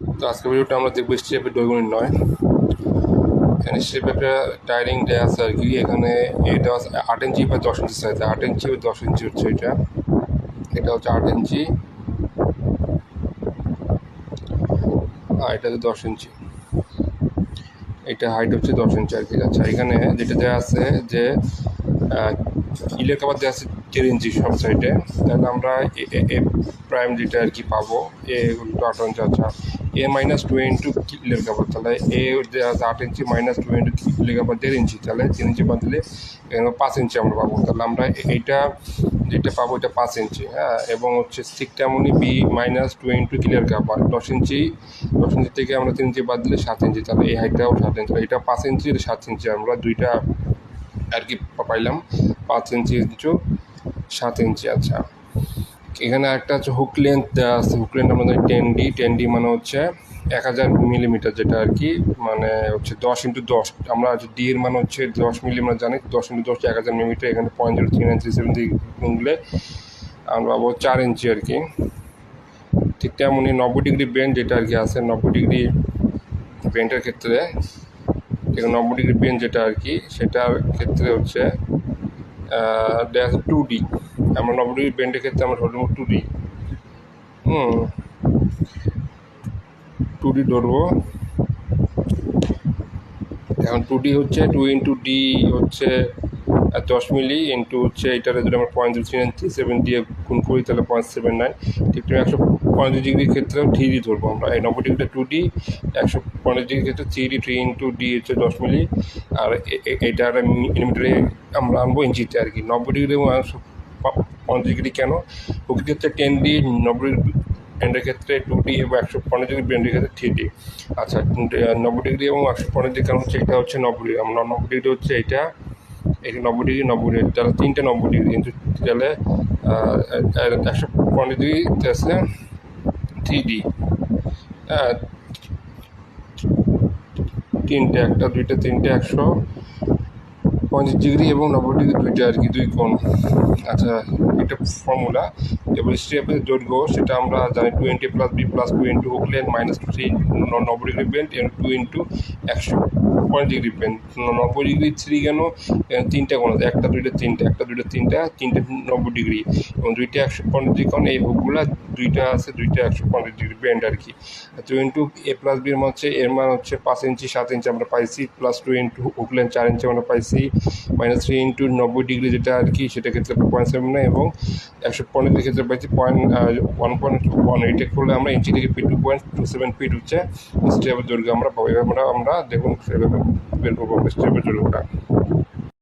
তো আজকের ভিডিওটা আমরা দেখব স্টেপের দৈগুণিত নয়। এখানে স্টেপে একটা টায়ারিং দেওয়া আছে আর কি। এখানে এটা আট ইঞ্চি বা দশ ইঞ্চি সাইজ আট ইঞ্চি বা দশ ইঞ্চি হচ্ছে এটা। এটা হচ্ছে আট ইঞ্চি। আর এটা হচ্ছে দশ ইঞ্চি। এটা হাইট হচ্ছে দশ ইঞ্চি আর কি। আচ্ছা এখানে যেটা দেওয়া আছে যে ইলের কাবার দেওয়া আছে দেড় ইঞ্চি সব সাইডে তাহলে আমরা এ প্রাইম যেটা আর কি পাবো, এ আট ইঞ্চি। আচ্ছা এ মাইনাস টু ইন্টু ইলের কাবার তাহলে এ আট ইঞ্চি মাইনাস টু ইন্টু ইলের কাবার দেড় ইঞ্চি তাহলে তিন ইঞ্চি বাদ দিলে পাঁচ ইঞ্চি আমরা পাবো। তাহলে আমরা এইটা যেটা পাবো এটা পাঁচ ইঞ্চি হ্যাঁ? এবং হচ্ছে সিকটামনি B minus two into clear cover দশ ইঞ্চি দশ ইঞ্চি থেকে আমরা তিন ইঞ্চি বাদ দিলে সাত ইঞ্চি তাহলে এই হাইটটাও সাত ইঞ্চি এটা পাঁচ ইঞ্চি সাত ইঞ্চি আমরা দুইটা আর কি পাইলাম। পাঁচ ইঞ্চি ইঞ্চু সাত ইঞ্চি আচ্ছা। এখানে একটা হচ্ছে হুক লেন্থ দেওয়া আছে হুক লেন্থ আমাদের টেন ডি টেন ডি মানে হচ্ছে এক হাজার মিলিমিটার যেটা আর কি মানে হচ্ছে দশ ইন্টু দশ। আমরা ডি এর মানে হচ্ছে দশ মিলি আমরা জানি দশ ইন্টু দশ, এক হাজার মিলিমিটার এখানে point zero three nine three seven গুনলে আমরা পাবো চার ইঞ্চি আর কি। ঠিক তেমনই নব্বই ডিগ্রি বেন্ড যেটা আর কি আছে, নব্বই ডিগ্রি বেন্ডের ক্ষেত্রে নব্বই ডিগ্রি বেন্ড যেটা আর কি, সেটার ক্ষেত্রে হচ্ছে টু ডি আমরা ডিগ্রি বেন্ডের ক্ষেত্রে আমরা ধরবো two D hmm. Two D ধরবো। এখন টু ডি হচ্ছে টু ইন্টু ডি হচ্ছে দশ মিলি ইন্টু হচ্ছে এটার যদি আমরা point three nine three seven দিয়ে গুণ করি, তাহলে পয়েন্ট সেভেন নাইন ঠিক তুমি একশো পঁয়ত্রিশ ডিগ্রির ক্ষেত্রেও থ্রি ডি ধরবো আমরা। এই নব্বই ডিগ্রিটা টু ডি একশো পঁয়ত্রিশ ডিগ্রির ক্ষেত্রে three D three into D হচ্ছে দশ মিলি। আর এটা মিলিমিটারে আমরা আনব ইঞ্চিতে আর কি। নব্বই ডিগ্রি পঁয়ত্রিশ ডিগ্রি কেন? ওকে ক্ষেত্রে টেন ডি নব্বই ব্যান্ডের ক্ষেত্রে টু ডি এবং একশো পনেরো ডিগ্রি ব্যান্ডের ক্ষেত্রে থ্রি ডি আচ্ছা নব্বই ডিগ্রি এবং একশো পনেরো ডিগ্রি কারণ হচ্ছে? এটা হচ্ছে নব্বই। নব্বই ডিগ্রি হচ্ছে এটা এটা নব্বই ডিগ্রি নব্বই ডিগ্রি। তাহলে তিনটে নব্বই ডিগ্রি। কিন্তু তাহলে একশো পনেরো ডিগ্রি আছে থ্রি ডি তিনটে একটা, দুইটা, তিনটে, একশো পঁয়ত্রিশ ডিগ্রি এবং নব্বই ডিগ্রি দুইটা আর কি, দুই কোণ। আচ্ছা এটা ফর্মুলা এবার স্টেপের দৈর্ঘ্য সেটা আমরা জানি two into plus B plus two into hook length minus three নব্বই ডিগ্রি বেন্ট এবং টু ইন্টু একশো পয়েন্ট ডিগ্রি বেন্ট নব্বই ডিগ্রি থ্রি কেন? তিনটা কোণ আছে, একটা, দুইটা, তিনটা, একটা, দুইটা, তিনটা, তিনটে নব্বই ডিগ্রি। এবং দুইটা একশো পনেরো ডিগ্রি কোণ, এই হুকগুলো দুইটা আছে, দুইটা একশো পনেরো ডিগ্রি বেন্ড আর কি। টু ইন্টু এ প্লাস বির মান হচ্ছে, এর মান হচ্ছে পাঁচ ইঞ্চি, সাত ইঞ্চি আমরা পাইছি প্লাস টু ইন্টু হুকলেন চার ইঞ্চি আমরা পাইছি। মাইনাস থ্রি ইন্টু নব্বই ডিগ্রি যেটা আর কি সেটা ক্ষেত্রে পয়েন্ট সেভেন নয় এবং একশো পনেরো ক্ষেত্রে পাইছি পয়েন্ট ওয়ান পয়েন্ট ওয়ান এইটে করলে আমরা ইঞ্চি থেকে feet two point two seven feet হচ্ছে স্টেপের দৈর্ঘ্য আমরা পাবো। আমরা আমরা দেখুন সেভাবে বের করব স্টেপের দৈর্ঘ্যটা।